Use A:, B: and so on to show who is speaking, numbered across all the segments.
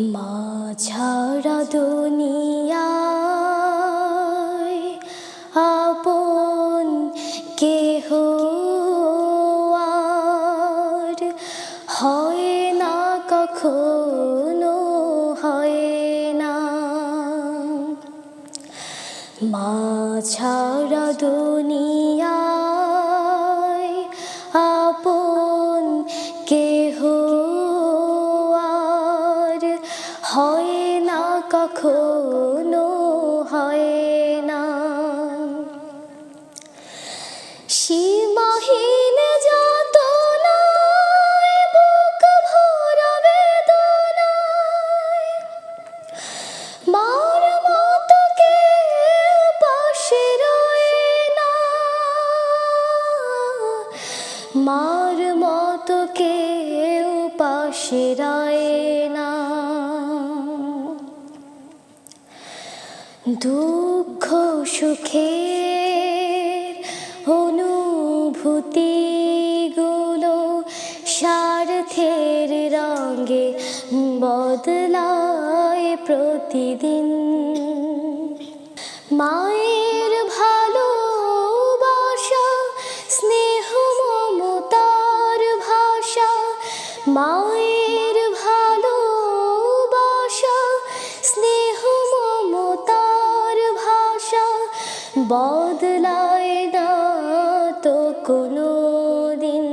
A: মা ছাড়া আপন কেহ আর হয় না কখনো হয় না। মা ছাড়া দুনিয়ায় সীমাহীন যাতনায় বুক মার মতো কেউ পাশে রয়ে না। মার না। দুঃখ সুখের অনুভূতিগুলো স্বার্থের রঙে বদলায় প্রতিদিন। মায়ের ভালোবাসা, স্নেহ মমতার ভাষা, মায়ের ভালো বাসা স্নেহ মমতার ভাষা বদলায় না। তো কোনো দিন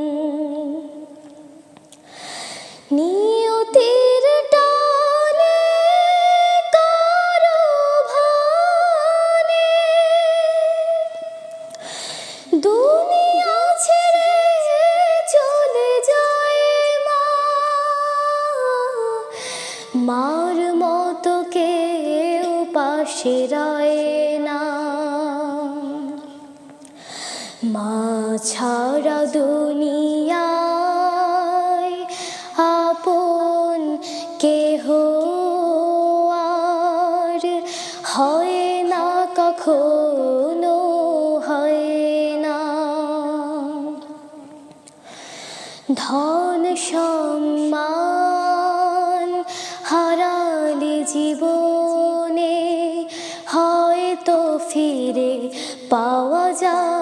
A: নিয়তির টানে কারও ভানে দুনিয়া ছেড়ে চলে যায় মা। মার মতো কেউ পাশে রয় মা ছাড়া দুনিয়ায় আপন কেহ আর হয় না, কখনো হয় না। ধন সম্মান হারালে জীবনে হয়তো ফিরে পাওয়া যায়।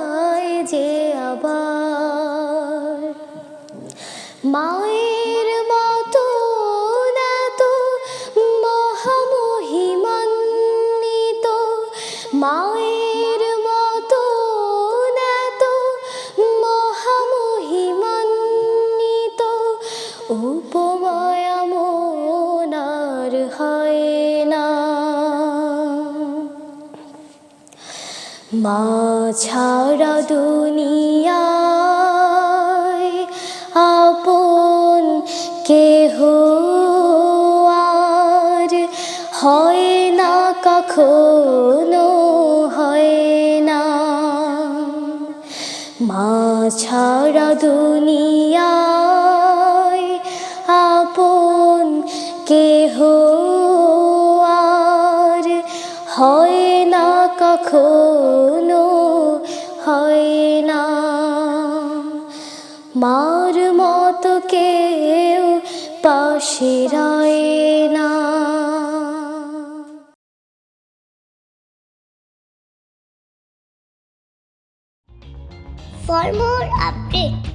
A: মা ছাড়া দুনিয়ায় আপন কেহ আর হয় না, কখনো হয় না। মা ছাড়া দুনিয়ায় আপন কেহ কখনো হয় না। মার মতো কেউ পাশে রয় না।
B: For more updates,